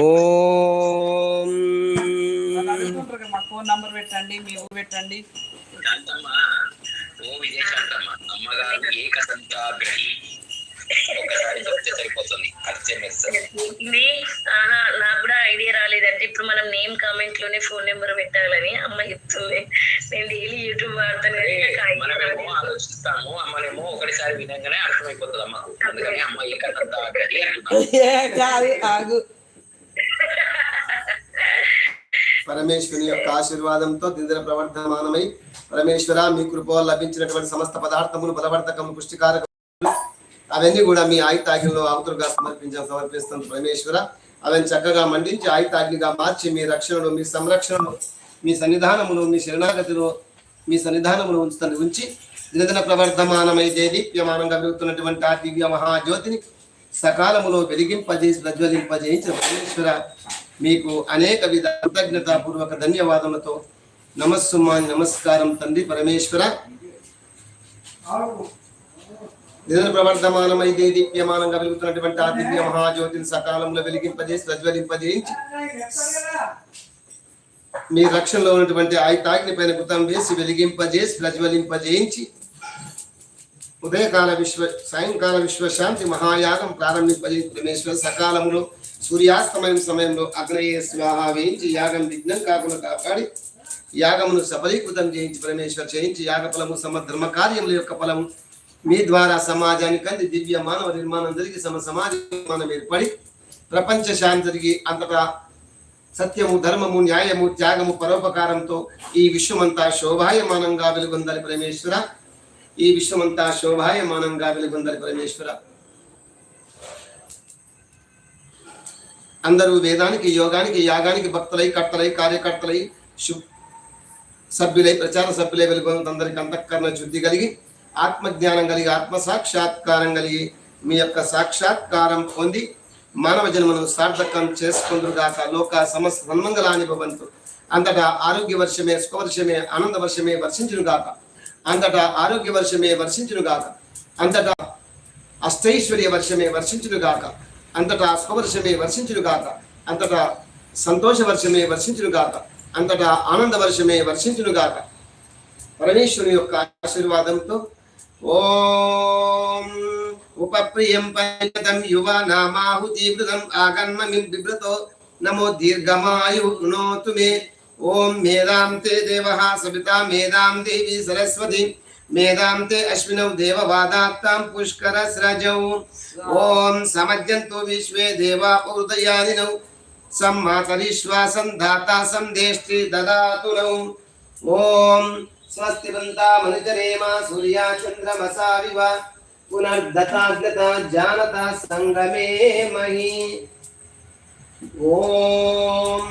ఓం. మా phone number పెట్టండి మీ ఊరు పెట్టండి. ఓ విజయశాంతమ్మ అమ్మగారు ఏకసంతాగ్రహి ఒకసారి చెప్తే సరిపోతుంది. అర్జెంఎస్ ఇది ఆహా నాకు కూడా ఐడియా రాలేదంటే ఇప్పుడు మనం నేమ్ కామెంట్లోనే ఫోన్ నెంబర్ పెట్టాలని అమ్మ చెప్తుంది. నేను డైలీ యూట్యూబ్ వాడతాను. ఆలోచిస్తాము. అమ్మనేమో ఒకటిసారి వినంగానే అర్థమైపోతుంది అమ్మకు అందుకని అమ్మ ఏ ఆగు. పరమేశ్వరుని యొక్క ఆశీర్వాదంతో దిందిన ప్రవర్ధమానమై పరమేశ్వర మీ కృప లభించినటువంటి సమస్త పదార్థములు బలవర్ధకము పుష్టికారకములు అవన్నీ కూడా మీ ఆయుతాగ్నిలో అవతరుగా సమర్పించ సమర్పిస్తుంది పరమేశ్వర. అవన్నీ చక్కగా మండించి ఆయుతాగ్నిగా మార్చి మీ రక్షణలో మీ సంరక్షణలో మీ సన్నిధానమును మీ శరణాగతిలో మీ సన్నిధానమును ఉంచుతాను ఉంచి దినదిన ప్రవర్ధమానమై దేదీప్యమానంగా పెరుగుతున్నటువంటి ఆ దివ్య మహాజ్యోతిని సకాలములో వెలిగింపజేసి ప్రజ్వలింపజేయించిన పరమేశ్వర మీకు అనేక విధ కృతజ్ఞతాపూర్వక ధన్యవాదములతో నమస్సుమా నమస్కారం తండ్రి పరమేశ్వర. నిధులు ప్రవర్ధమానమై దీప్యమానంగా వెలుగుతున్నటువంటి ఆ దివ్య మహాజ్యోతిని సకాలంలో వెలిగింపజేసి ప్రజ్వలింపజేయించి మీ రక్షణలో ఉన్నటువంటి ఆయుతాగ్ని పైన కృతం వేసి వెలిగింపజేసి ప్రజ్వలింపజేయించి ఉదయకాల విశ్వ సాయంకాల విశ్వశాంతి మహాయాగం ప్రారంభింపజే పరమేశ్వర సకాలములో సూర్యాస్తమయం సమయంలో అగ్నయ స్వాహ వేయించి యాగం విఘ్నం కాకుండా కాపాడి యాగమును సఫలీకృతం చేయించి పరమేశ్వర చేయించి యాగ ఫలము సమ ధర్మ కార్యముల యొక్క ఫలము మీ ద్వారా సమాజానికి అంది దివ్య మానవ నిర్మాణం జరిగి సమ సమాజ నిర్మాణం ఏర్పడి ప్రపంచ శాంతి జరిగి అంతటా సత్యము ధర్మము న్యాయము త్యాగము పరోపకారంతో ఈ విశ్వమంతా శోభాయమానంగా వెలుగొందాలి పరమేశ్వర. ఈ విశ్వమంతా శోభాయమానంగా వెలుగొందాలి పరమేశ్వర. అందరూ వేదానికి యోగానికి యాగానికి భక్తులై కర్తలై కార్యకర్తలై శు సభ్యులై ప్రచార సభ్యులై వెలుగొంది అందరికి అంతఃకరణ శుద్ధి కలిగి ఆత్మజ్ఞానం కలిగి ఆత్మ సాక్షాత్కారం కలిగి మీ యొక్క సాక్షాత్కారం పొంది మానవ జన్మను సార్థకం చేసుకుందురుగాక లోక సమస్త సన్మంగళాన్ని భవంతు. అంతటా ఆరోగ్య వర్షమే సుఖవర్షమే ఆనంద వర్షమే వర్షించునుగాక. అంతటా ఆరోగ్య వర్షమే వర్షించునుగాక. అంతటా అష్టైశ్వర్య వర్షమే వర్షించునుగాక. అంతటా సుఖవర్షమే వర్షించునుగాక. అంతటా సంతోష వర్షమే వర్షించునుగాక. అంతటా ఆనంద వర్షమే వర్షించునుగాక. పరమేశ్వరుని యొక్క ఆశీర్వాదంతో ఓం ఉపప్రియం పంచతం యువ నామాహుతీవృతం ఆకన్మమి బిభ్రతో నమో దీర్ఘమాయు నోతు మే ओम मेधाम ते सविता मेधाम देवी सरस्वती मेधाम ते अश्विनौ देववादात्तां पुष्करस्रजौ। ओम समज्यन्तु विश्वे देवा पौर्दयादिनौ सम्मातरिश्वासं दाता सन्देष्टि ददातु नौ ॐ स्वस्तिवन्ता मनुजरेमा सूर्या चन्द्रमसा विव पुनर्दताग्नता जानता संगमे मही। ओम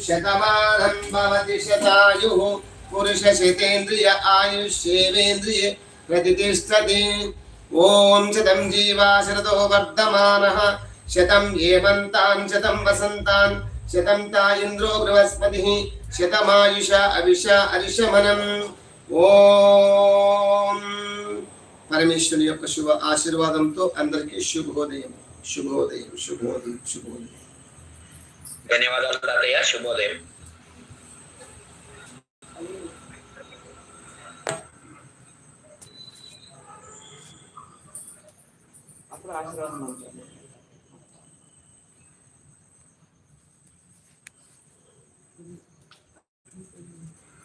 శతమానం భవతి శతాయు పురుష శతేంద్రియ ఆయుష్యేవేంద్రియ ప్రతిష్టతి ఓం శతం జీవా శరతో వర్ధమానః శతం ఏమంతాన్ శతం వసంతాన్ శతం తా ఇంద్రో బృహస్పతి శతమాయుష అవిష అరిషమనం ఓం పరమేశ్వరుని యొక్క శుభ ఆశీర్వాదంతో అందరికీ శుభోదయం శుభోదయం శుభోదయం శుభోదయం ధన్యవాదాలు తాతయ్య శుభోదయం. అప్పుడు ఆశీర్వాదం